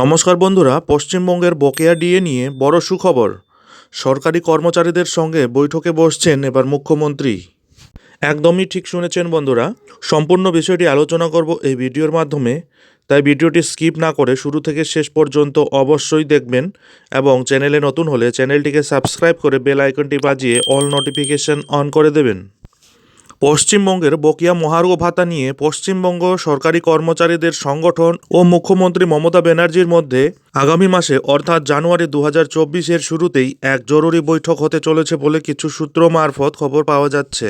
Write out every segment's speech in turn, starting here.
নমস্কার বন্ধুরা, পশ্চিমবঙ্গের বকেয়া ডিএ নিয়ে বড় সুখবর। সরকারি কর্মচারীদের সঙ্গে বৈঠকে বসছেন এবার মুখ্যমন্ত্রী। একদমই ঠিক শুনেছেন বন্ধুরা, সম্পূর্ণ বিষয়টি আলোচনা করব এই ভিডিওর মাধ্যমে, তাই ভিডিওটি স্কিপ না করে শুরু থেকে শেষ পর্যন্ত অবশ্যই দেখবেন এবং চ্যানেলে নতুন হলে চ্যানেলটিকে সাবস্ক্রাইব করে বেল আইকনটি বাজিয়ে অল নোটিফিকেশন অন করে দেবেন। পশ্চিমবঙ্গের বকেয়া মহার্ঘ ভাতা নিয়ে পশ্চিমবঙ্গ সরকারি কর্মচারীদের সংগঠন ও মুখ্যমন্ত্রী মমতা ব্যানার্জির মধ্যে আগামী মাসে, অর্থাৎ জানুয়ারি দু হাজার শুরুতেই এক জরুরি বৈঠক হতে চলেছে বলে কিছু সূত্র মারফত খবর পাওয়া যাচ্ছে।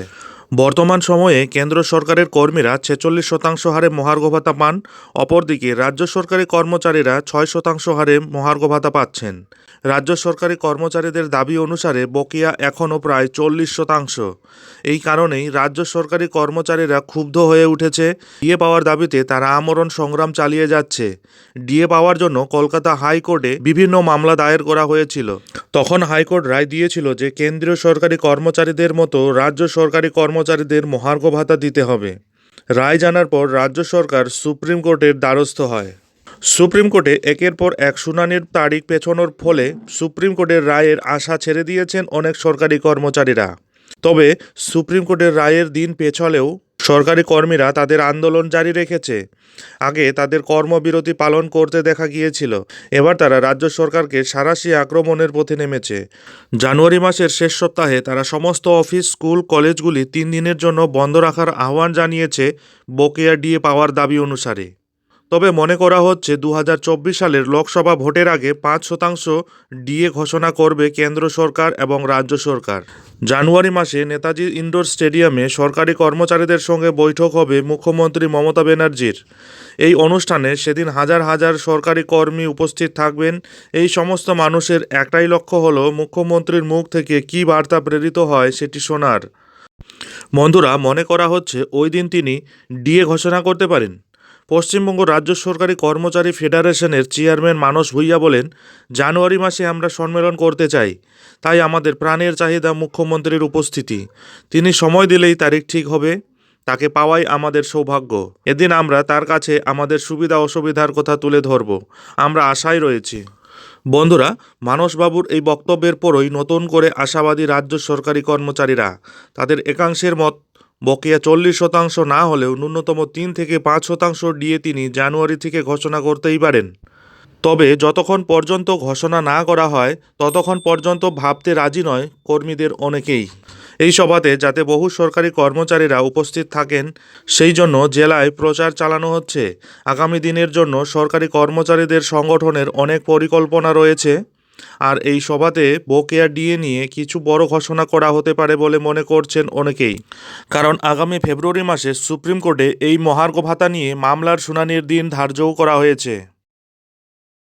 বর্তমান সময়ে কেন্দ্র সরকারের কর্মীরা ছেচল্লিশ শতাংশ হারে মহার্ঘ ভাতা পান, অপরদিকে রাজ্য সরকারি কর্মচারীরা ছয় শতাংশ হারে মহার্ঘ ভাতা পাচ্ছেন। রাজ্য সরকারি কর্মচারীদের দাবি অনুসারে বকেয়া এখনও প্রায় চল্লিশ শতাংশ। এই কারণেই রাজ্য সরকারি কর্মচারীরা ক্ষুব্ধ হয়ে উঠেছে। ডিএ পাওয়ার দাবিতে তারা আমরণ সংগ্রাম চালিয়ে যাচ্ছে। ডিএ পাওয়ার জন্য কলকাতা হাইকোর্টে বিভিন্ন মামলা দায়ের করা হয়েছিল। তখন হাইকোর্ট রায় দিয়েছিল যে, কেন্দ্রীয় সরকারি কর্মচারীদের মতো রাজ্য সরকারি কর্মচারীদের মহার্ঘ ভাতা দিতে হবে। রায় জানার পর রাজ্য সরকার সুপ্রিম কোর্টের দ্বারস্থ হয়। সুপ্রিম কোর্টে একের পর এক শুনানির তারিখ পেছনোর ফলে সুপ্রিম কোর্টের রায়ের আশা ছেড়ে দিয়েছেন অনেক সরকারি কর্মচারীরা। তবে সুপ্রিম কোর্টের রায়ের দিন পেছলেও সরকারি কর্মীরা তাদের আন্দোলন জারি রেখেছে। আগে তাদের কর্মবিরতি পালন করতে দেখা গিয়েছিল। এবার তারা রাজ্য সরকারকে সারাশি আক্রমণের পথে নেমেছে। জানুয়ারি মাসের শেষ সপ্তাহে তারা সমস্ত অফিস, স্কুল, কলেজগুলি তিন দিনের জন্য বন্ধ রাখার আহ্বান জানিয়েছে বকেয়া ডিএ পাওয়ার দাবি অনুসারে। তবে মনে করা হচ্ছে দু হাজার চব্বিশ সালের লোকসভা ভোটের আগে পাঁচ শতাংশ ডিএ ঘোষণা করবে কেন্দ্র সরকার এবং রাজ্য সরকার। জানুয়ারি মাসে নেতাজি ইন্ডোর স্টেডিয়ামে সরকারি কর্মচারীদের সঙ্গে বৈঠক হবে মুখ্যমন্ত্রী মমতা ব্যানার্জির। এই অনুষ্ঠানে সেদিন হাজার হাজার সরকারি কর্মী উপস্থিত থাকবেন। এই সমস্ত মানুষের একটাই লক্ষ্য হল মুখ্যমন্ত্রীর মুখ থেকে কী বার্তা প্রেরিত হয় সেটি শোনার। বন্ধুরা, মনে করা হচ্ছে ওই দিন তিনি ডিএ ঘোষণা করতে পারেন। পশ্চিমবঙ্গ রাজ্য সরকারি কর্মচারী ফেডারেশনের চেয়ারম্যান মানস ভূঁইয়া বলেন, জানুয়ারি মাসে আমরা সম্মেলন করতে চাই, তাই আমাদের প্রাণের চাহিদা মুখ্যমন্ত্রীর উপস্থিতি। তিনি সময় দিলেই তারিখ ঠিক হবে, তাকে পাওয়াই আমাদের সৌভাগ্য। এদিন আমরা তার কাছে আমাদের সুবিধা অসুবিধার কথা তুলে ধরব। আমরা আশায় রয়েছি। বন্ধুরা মানসবাবুর এই বক্তব্যের পরই নতুন করে আশাবাদী রাজ্য সরকারি কর্মচারীরা, তাদের একাংশের মত বকেয়া চল্লিশ শতাংশ না হলেও ন্যূনতম তিন থেকে পাঁচ শতাংশ ডিএ তিনি জানুয়ারি থেকে ঘোষণা করতেই পারেন। তবে যতক্ষণ পর্যন্ত ঘোষণা না করা হয়, ততক্ষণ পর্যন্ত ভাবতে রাজি নয় কর্মীদের অনেকেই। এই সভাতে যাতে বহু সরকারি কর্মচারীরা উপস্থিত থাকেন, সেই জন্য জেলায় প্রচার চালানো হচ্ছে। আগামী দিনের জন্য সরকারি কর্মচারীদের সংগঠনের অনেক পরিকল্পনা রয়েছে। আর এই সভাতে বকেয়া ডিএ নিয়ে কিছু বড় ঘোষণা করা হতে পারে বলে মনে করছেন অনেকেই। কারণ আগামী ফেব্রুয়ারি মাসে সুপ্রিম কোর্টে এই মহার্ঘ ভাতা নিয়ে মামলার শুনানির দিন ধার্যও করা হয়েছে।